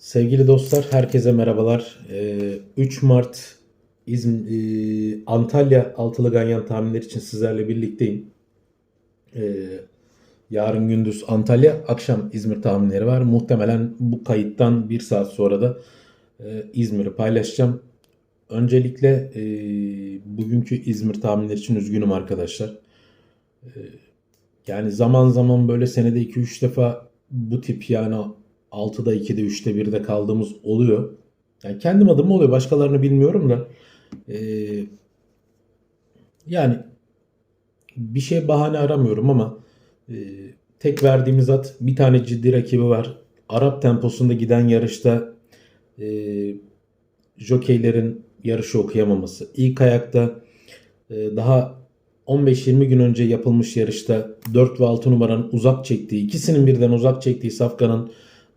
Sevgili dostlar, herkese merhabalar. Ee, 3 Mart İzm e, Antalya altılı ganyan tahminleri için sizlerle birlikteyim. Ee, yarın gündüz Antalya, akşam İzmir tahminleri var. Muhtemelen bu kayıttan bir saat sonra da e, İzmir'i paylaşacağım. Öncelikle e, bugünkü İzmir tahminleri için üzgünüm arkadaşlar. Yani zaman zaman böyle senede 2-3 defa bu tip yani 6'da 2'de 3'te 1'de kaldığımız oluyor. Yani kendim adıma oluyor. Başkalarını bilmiyorum da. Ee, yani bir şey bahane aramıyorum ama e, tek verdiğimiz at bir tane ciddi rakibi var. Arap temposunda giden yarışta e, jokeylerin yarışı okuyamaması. İlk ayakta e, daha 15-20 gün önce yapılmış yarışta 4 ve 6 numaranın uzak çektiği, ikisinin birden uzak çektiği Safkan'ın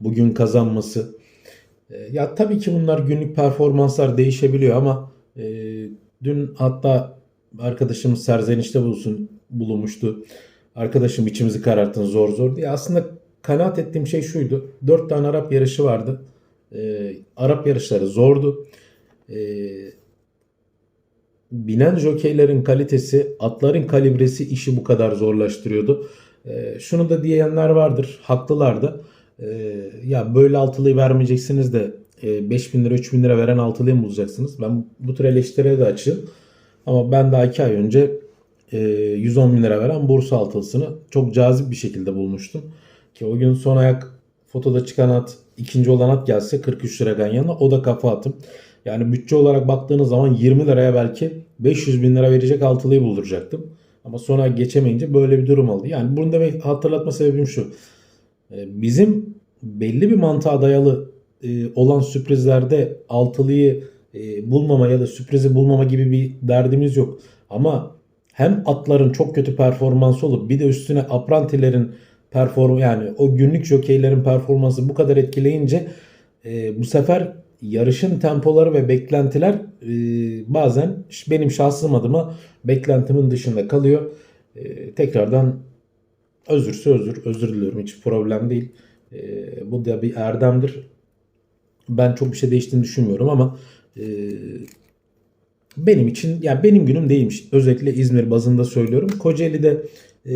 bugün kazanması. E, ya tabii ki bunlar günlük performanslar değişebiliyor ama e, dün hatta arkadaşımız serzenişte bulunsun, bulunmuştu. Arkadaşım içimizi kararttın zor zor diye. Aslında kanaat ettiğim şey şuydu. 4 tane Arap yarışı vardı. E, Arap yarışları zordu. E, binen jokeylerin kalitesi, atların kalibresi işi bu kadar zorlaştırıyordu. E, şunu da diyenler vardır, haklılar da. E, ya böyle altılıyı vermeyeceksiniz de e, 5000 lira 3000 lira veren altılıyı mı bulacaksınız? Ben bu tür eleştiriye de açığım. Ama ben daha 2 ay önce e, 110 bin lira veren Bursa altılısını çok cazip bir şekilde bulmuştum. Ki o gün son ayak fotoda çıkan at ikinci olan at gelse 43 lira ganyanla o da kafa atım. Yani bütçe olarak baktığınız zaman 20 liraya belki 500 bin lira verecek altılıyı bulduracaktım. Ama sonra geçemeyince böyle bir durum oldu. Yani bunu demek hatırlatma sebebim şu. Ee, Bizim belli bir mantığa dayalı e, olan sürprizlerde altılıyı e, bulmama ya da sürprizi bulmama gibi bir derdimiz yok. Ama hem atların çok kötü performansı olup bir de üstüne aprantilerin perform yani o günlük jokeylerin performansı bu kadar etkileyince e, bu sefer yarışın tempoları ve beklentiler bazen benim şahsım adıma beklentimin dışında kalıyor. Tekrardan özürse özür, özür diliyorum hiç problem değil. E, bu da bir erdemdir. Ben çok bir şey değiştiğini düşünmüyorum ama e, benim için yani benim günüm değilmiş. Özellikle İzmir bazında söylüyorum. Kocaeli'de e,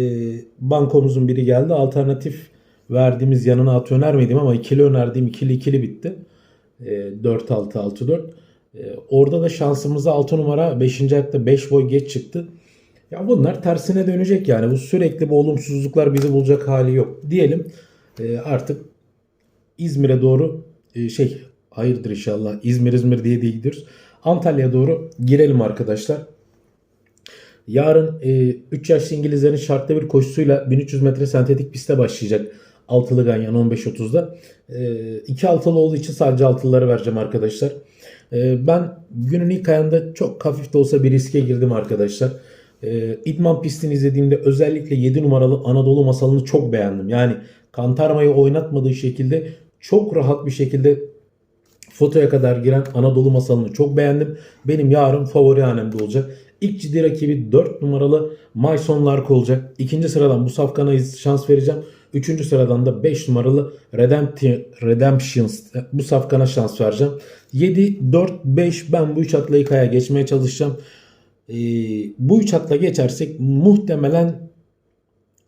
bankomuzun biri geldi. Alternatif verdiğimiz yanına at önermediğim ama ikili önerdiğim ikili ikili bitti. E, 4-6-6-4. E, orada da şansımıza 6 numara 5. ayakta 5 boy geç çıktı. Ya bunlar tersine dönecek yani. Bu sürekli bu olumsuzluklar bizi bulacak hali yok. Diyelim e, artık İzmir'e doğru e, şey hayırdır inşallah İzmir İzmir diye diye gidiyoruz. Antalya'ya doğru girelim arkadaşlar. Yarın e, 3 yaşlı İngilizlerin şartlı bir koşusuyla 1300 metre sentetik piste başlayacak. Altılı Ganyan 15.30'da. E, iki altılı olduğu için sadece altılıları vereceğim arkadaşlar. E, ben günün ilk ayında çok hafif de olsa bir riske girdim arkadaşlar. E, İdman pistini izlediğimde özellikle 7 numaralı Anadolu masalını çok beğendim. Yani Kantarma'yı oynatmadığı şekilde çok rahat bir şekilde fotoya kadar giren Anadolu masalını çok beğendim. Benim yarın favori hanemde olacak. İlk ciddi rakibi 4 numaralı Myson Lark olacak. İkinci sıradan bu safkana şans vereceğim. Üçüncü sıradan da 5 numaralı Redempti- Redemptions bu safkana şans vereceğim. 7, 4, 5 ben bu 3 atla ilk aya geçmeye çalışacağım. Ee, bu 3 atla geçersek muhtemelen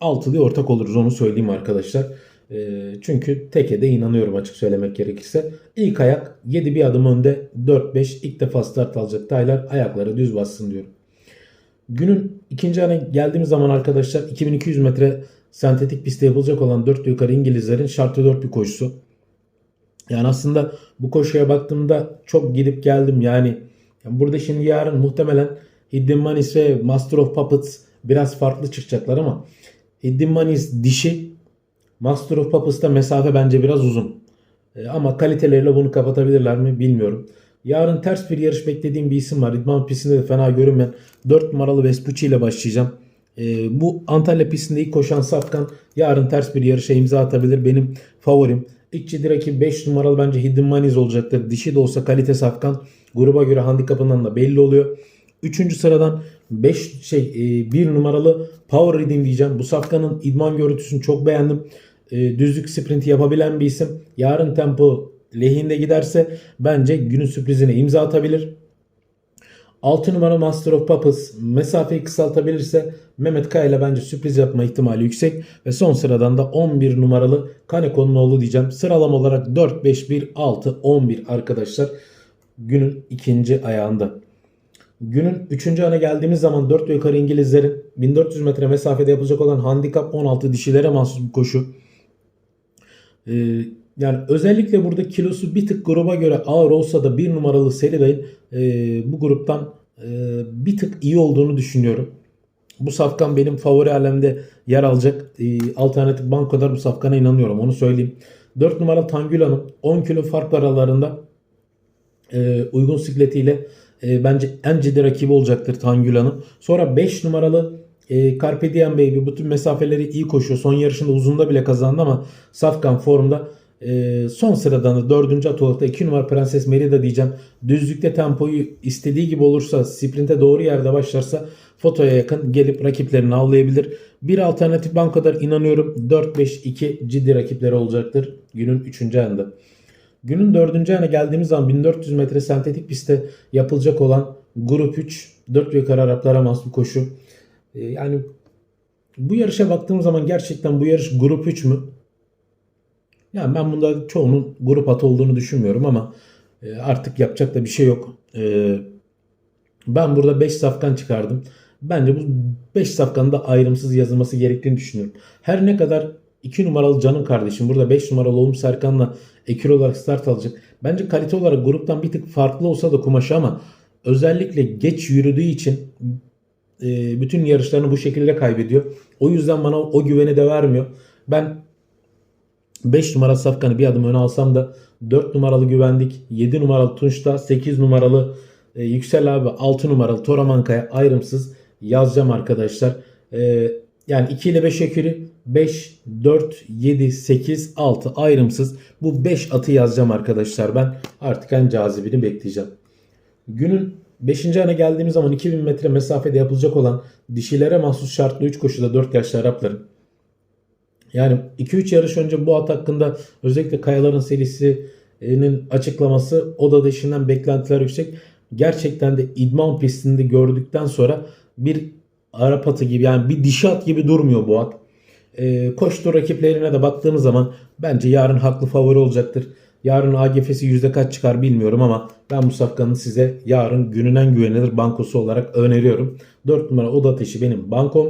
altılı ortak oluruz onu söyleyeyim arkadaşlar. Ee, çünkü teke de inanıyorum açık söylemek gerekirse. İlk ayak 7 bir adım önde 4-5 ilk defa start alacak Taylar ayakları düz bassın diyorum. Günün ikinci ana geldiğimiz zaman arkadaşlar 2200 metre sentetik pistte yapılacak olan 4 yukarı İngilizlerin şartlı 4 bir koşusu. Yani aslında bu koşuya baktığımda çok gidip geldim yani. yani burada şimdi yarın muhtemelen Hidden Manis ve Master of Puppets biraz farklı çıkacaklar ama Hidden Manis dişi Master of Puppets'ta mesafe bence biraz uzun. E, ama kaliteleriyle bunu kapatabilirler mi bilmiyorum. Yarın ters bir yarış beklediğim bir isim var. İdman pistinde de fena görünmeyen 4 numaralı Vespucci ile başlayacağım. E, bu Antalya pistinde ilk koşan Safkan yarın ters bir yarışa imza atabilir. Benim favorim. İlk ciddi rakip 5 numaralı bence Hidden Manis olacaktır. Dişi de olsa kalite Safkan. Gruba göre handikapından da belli oluyor. Üçüncü sıradan 5 şey 1 numaralı Power Reading diyeceğim. Bu Safkan'ın idman görüntüsünü çok beğendim. E, düzlük sprinti yapabilen bir isim. Yarın tempo lehinde giderse bence günün sürprizine imza atabilir. 6 numara Master of Puppets mesafeyi kısaltabilirse Mehmet Kaya ile bence sürpriz yapma ihtimali yüksek. Ve son sıradan da 11 numaralı Kaneko'nun oğlu diyeceğim. Sıralama olarak 4, 5, 1, 6, 11 arkadaşlar. Günün ikinci ayağında. Günün üçüncü ana geldiğimiz zaman 4 ve yukarı İngilizlerin 1400 metre mesafede yapılacak olan handikap 16 dişilere mahsus bir koşu. Ee, yani özellikle burada kilosu bir tık gruba göre ağır olsa da bir numaralı Seriday'ın e, bu gruptan e, bir tık iyi olduğunu düşünüyorum. Bu safkan benim favori alemde yer alacak. E, alternatif bankoda bu safkana inanıyorum onu söyleyeyim. 4 numaralı Tangül Hanım 10 kilo fark aralarında e, uygun sikletiyle e, bence en ciddi rakibi olacaktır Tangül Hanım. Sonra 5 numaralı e, Carpe Diem Baby bütün mesafeleri iyi koşuyor. Son yarışında uzunda bile kazandı ama Safkan formda. E, son sıradan da 4. at olarak da 2 numara Prenses Merida diyeceğim. Düzlükte tempoyu istediği gibi olursa sprinte doğru yerde başlarsa fotoya yakın gelip rakiplerini avlayabilir. Bir alternatif bankalar inanıyorum 4-5-2 ciddi rakipleri olacaktır günün 3. ayında. Günün 4. ayına geldiğimiz zaman 1400 metre sentetik pistte yapılacak olan grup 3 4 yukarı Araplara mahsus koşu. Ee, yani bu yarışa baktığım zaman gerçekten bu yarış grup 3 mü? Yani ben bunda çoğunun grup atı olduğunu düşünmüyorum ama e, artık yapacak da bir şey yok. E, ben burada 5 safkan çıkardım. Bence bu 5 safkanın da ayrımsız yazılması gerektiğini düşünüyorum. Her ne kadar 2 numaralı canım kardeşim burada 5 numaralı oğlum Serkan'la ekür olarak start alacak. Bence kalite olarak gruptan bir tık farklı olsa da kumaşı ama özellikle geç yürüdüğü için e, bütün yarışlarını bu şekilde kaybediyor. O yüzden bana o güveni de vermiyor. Ben 5 numara Safkan'ı bir adım öne alsam da 4 numaralı Güvendik, 7 numaralı Tunç'ta, 8 numaralı e, Yüksel abi, 6 numaralı Toramanka'ya ayrımsız yazacağım arkadaşlar. E, yani 2 ile 5 ekürü 5, 4, 7, 8, 6 ayrımsız. Bu 5 atı yazacağım arkadaşlar ben. Artık en cazibini bekleyeceğim. Günün 5. ana geldiğimiz zaman 2000 metre mesafede yapılacak olan dişilere mahsus şartlı 3 koşuda 4 yaşlı Arapların yani 2-3 yarış önce bu at hakkında özellikle Kayaların serisinin açıklaması o da dışından beklentiler yüksek. Gerçekten de idman pistinde gördükten sonra bir Arap atı gibi yani bir dişi at gibi durmuyor bu at. Ee, koştu rakiplerine de baktığımız zaman bence yarın haklı favori olacaktır. Yarın AGF'si yüzde kaç çıkar bilmiyorum ama ben bu safkanın size yarın günün en güvenilir bankosu olarak öneriyorum. 4 numara oda ateşi benim bankom.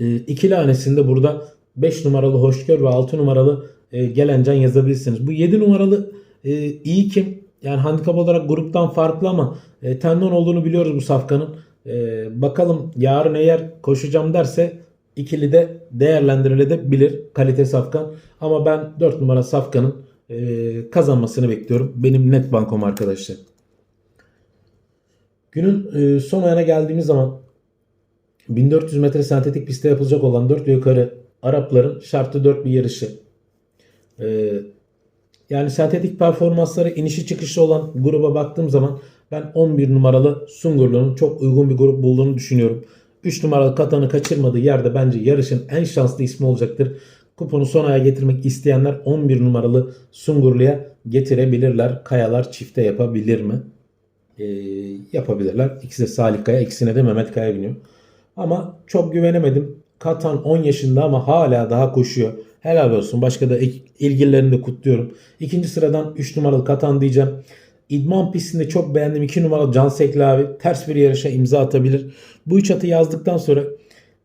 E, ikili hanesinde burada 5 numaralı Hoşgör ve 6 numaralı e, Gelencan yazabilirsiniz. Bu 7 numaralı e, iyi kim? Yani handikap olarak gruptan farklı ama e, tendon olduğunu biliyoruz bu safkanın. E, bakalım yarın eğer koşacağım derse ikili de değerlendirilebilir kalite safkan. Ama ben 4 numara safkanın e, kazanmasını bekliyorum. Benim net bankom arkadaşlar. Günün e, son ayına geldiğimiz zaman 1400 metre sentetik pistte yapılacak olan 4 ve yukarı Arapların şartlı 4 bir yarışı. Ee, yani sentetik performansları inişi çıkışı olan gruba baktığım zaman ben 11 numaralı Sungurlu'nun çok uygun bir grup bulduğunu düşünüyorum. 3 numaralı Katan'ı kaçırmadığı yerde bence yarışın en şanslı ismi olacaktır. Kuponu son aya getirmek isteyenler 11 numaralı Sungurlu'ya getirebilirler. Kayalar çifte yapabilir mi? Ee, yapabilirler. İkisi de Salih Kaya, ikisine de Mehmet Kaya biniyor. Ama çok güvenemedim. Katan 10 yaşında ama hala daha koşuyor. Helal olsun. Başka da ilgililerini de kutluyorum. İkinci sıradan 3 numaralı Katan diyeceğim. İdman pistinde çok beğendim. 2 numaralı Can Sekli. Ters bir yarışa imza atabilir. Bu üç atı yazdıktan sonra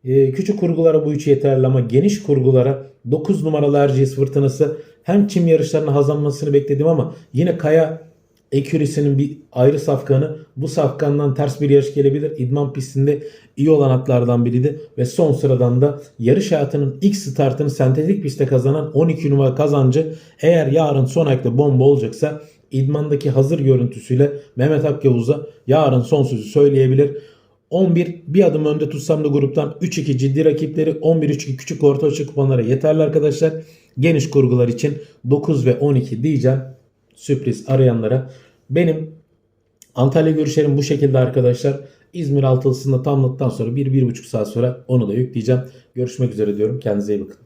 e, küçük kurgulara bu üç yeterli ama geniş kurgulara 9 numaralı Erciyes Fırtınası hem çim yarışlarını hazırlanmasını bekledim ama yine Kaya Ekürisi'nin bir ayrı safkanı. Bu safkandan ters bir yarış gelebilir. İdman pistinde iyi olan atlardan biriydi. Ve son sıradan da yarış hayatının ilk startını sentetik pistte kazanan 12 numara kazancı eğer yarın son ayakta bomba olacaksa idmandaki hazır görüntüsüyle Mehmet Akyavuz'a yarın son sözü söyleyebilir. 11 bir adım önde tutsam da gruptan 3-2 ciddi rakipleri 11-3-2 küçük orta açık kuponlara yeterli arkadaşlar. Geniş kurgular için 9 ve 12 diyeceğim sürpriz arayanlara. Benim Antalya görüşlerim bu şekilde arkadaşlar. İzmir altılısında tamladıktan sonra 1-1,5 saat sonra onu da yükleyeceğim. Görüşmek üzere diyorum. Kendinize iyi bakın.